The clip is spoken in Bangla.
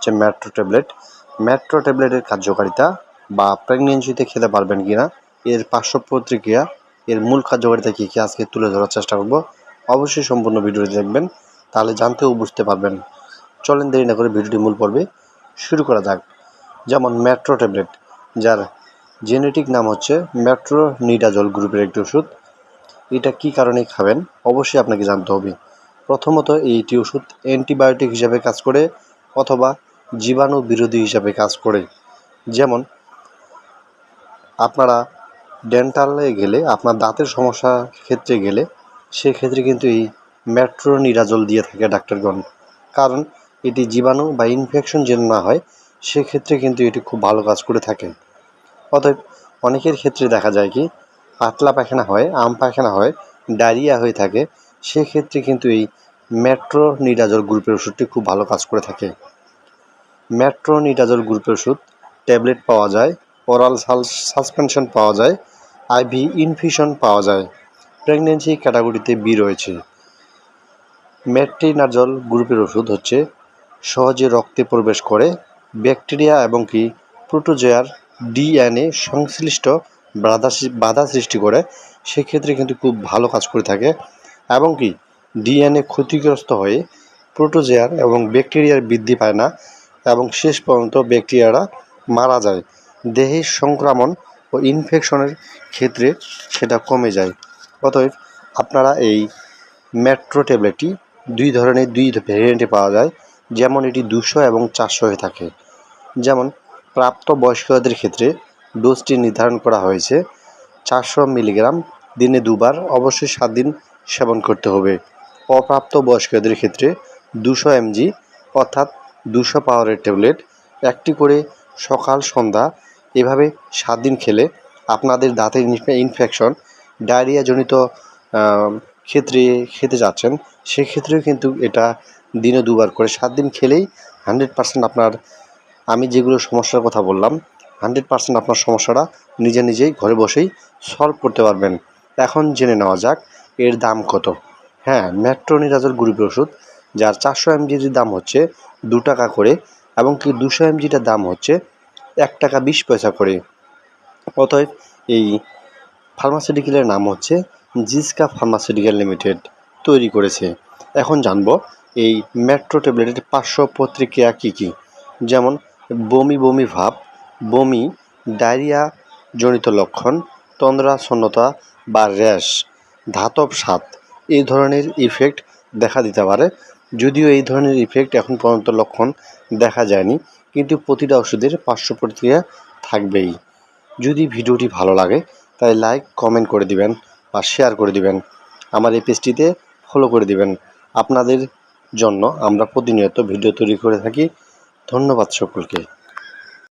হচ্ছে ম্যাট্রো ট্যাবলেট ম্যাট্রো ট্যাবলেটের কার্যকারিতা বা প্রেগনেন্সিতে খেতে পারবেন কি না এর পার্শ্ব প্রতিক্রিয়া, এর মূল কার্যকারিতা কী কী আজকে তুলে ধরার চেষ্টা করব, অবশ্যই সম্পূর্ণ ভিডিওটি দেখবেন, তাহলে জানতেও বুঝতে পারবেন। চলেন দেরি না করে ভিডিওটি মূল পর্বে শুরু করা যাক। যেমন ম্যাট্রো ট্যাবলেট যার জেনেটিক নাম হচ্ছে ম্যাট্রো নিডাজল গ্রুপের একটি ওষুধ। এটা কী কারণে খাবেন, অবশ্যই আপনাকে জানতে হবে। প্রথমত এইটি ওষুধ অ্যান্টিবায়োটিক হিসাবে কাজ করে, অথবা জীবাণু বিরোধী হিসাবে কাজ করে। যেমন, আপনারা ডেন্টালে গেলে, আপনার দাঁতের সমস্যা ক্ষেত্রে গেলে, সেক্ষেত্রে কিন্তু এই ম্যাট্রো নিরাজল দিয়ে থাকে ডাক্তারগণ। কারণ, এটি জীবাণু বা ইনফেকশন যেন না হয়, সেক্ষেত্রে কিন্তু এটি খুব ভালো কাজ করে থাকে। অতএব, অনেকের ক্ষেত্রে দেখা যায় কি পাতলা পায়খানা হয়, আম পায়খানা হয়, ডায়রিয়া হয়ে থাকে, সেক্ষেত্রে কিন্তু এই ম্যাট্রো নিডাজল গ্রুপের ওষুধটি খুব ভালো কাজ করে থাকে। ম্যাট্রো নিডাজল গ্রুপের ওষুধ ট্যাবলেট পাওয়া যায় ওরাল সাসপেনশন পাওয়া যায় আইভি ইনফিউশন পাওয়া যায়। প্রেগনেন্সি ক্যাটাগরিতে বি রয়েছে। ম্যাট্রিনাজল গ্রুপের ওষুধ হচ্ছে, সহজে রক্তে প্রবেশ করে ব্যাকটেরিয়া এবং কি প্রোটোজোয়ার ডিএনএ সংশ্লিষ্ট বাধা বাধা সৃষ্টি করে, সেক্ষেত্রে কিন্তু খুব ভালো কাজ করে থাকে। এবং কি ডিএনএ ক্ষতিগ্রস্ত হয়ে প্রোটোজোয়ার এবং ব্যাকটেরিয়ার বৃদ্ধি পায় না। এবং শেষ পর্যন্ত ব্যাকটেরিয়ারা মারা যায়। দেহের সংক্রমণ ও ইনফেকশনের ক্ষেত্রে সেটা কমে যায়। অতএব আপনারা এই মেট্রো ট্যাবলেটটি দুই ধরনের, দুই ভ্যারিয়েন্টে পাওয়া যায়। যেমন এটি দুশো এবং চারশো হয়ে থাকে। যেমন প্রাপ্ত বয়স্কদের ক্ষেত্রে ডোজটি নির্ধারণ করা হয়েছে। চারশো মিলিগ্রাম দিনে দুবার, অবশ্যই সাত দিন সেবন করতে হবে। অপ্রাপ্ত বয়স্কদের ক্ষেত্রে দুশো এমজি অর্থাৎ দুশো পাওয়ারের ট্যাবলেট, একটি করে সকাল, সন্ধ্যা, এভাবে সাত দিন খেলে আপনাদের দাঁতের ইনফেকশন ডায়রিয়াজনিত ক্ষেত্রে খেতে যাচ্ছেন, সেক্ষেত্রেও কিন্তু এটা দিনে দুবার করে সাত দিন খেলেই হান্ড্রেড পার্সেন্ট আপনার, আমি যেগুলো সমস্যার কথা বললাম, হান্ড্রেড পার্সেন্ট আপনার সমস্যাটা নিজে নিজেই ঘরে বসেই সলভ করতে পারবেন। এখন জেনে নেওয়া যাক এর দাম কত। হ্যাঁ ম্যাট্রোনিরাজল গ্রুপের ওষুধ যার চারশো এমজির দাম হচ্ছে দু টাকা করে এবং কি দুশো এমজিটার দাম হচ্ছে এক টাকা বিশ পয়সা করে। অতএব এই ফার্মাসিউটিক্যালের নাম হচ্ছে জিসকা ফার্মাসিউটিক্যাল লিমিটেড তৈরি করেছে। এখন জানব এই মেট্রো ট্যাবলেটের পার্শ্ব প্রতিক্রিয়া কী কী? যেমন বমি বমি ভাব, বমি, ডায়রিয়া জনিত লক্ষণ তন্দ্রাচ্ছন্নতা বা র্যাশ, ধাতব স্বাদ, এই ধরনের ইফেক্ট দেখা দিতে পারে। যদিও এই ধরনের ইফেক্ট এখন পর্যন্ত লক্ষণ দেখা যায়নি, কিন্তু প্রতিটা ওষুধের পার্শ্ব প্রতিক্রিয়া থাকবেই। যদি ভিডিওটি ভালো লাগে, তাই লাইক কমেন্ট করে দিবেন বা শেয়ার করে দিবেন। আমার এই পেজটিতে ফলো করে দিবেন। আপনাদের জন্য আমরা প্রতিনিয়ত ভিডিও তৈরি করে থাকি। ধন্যবাদ সকলকে।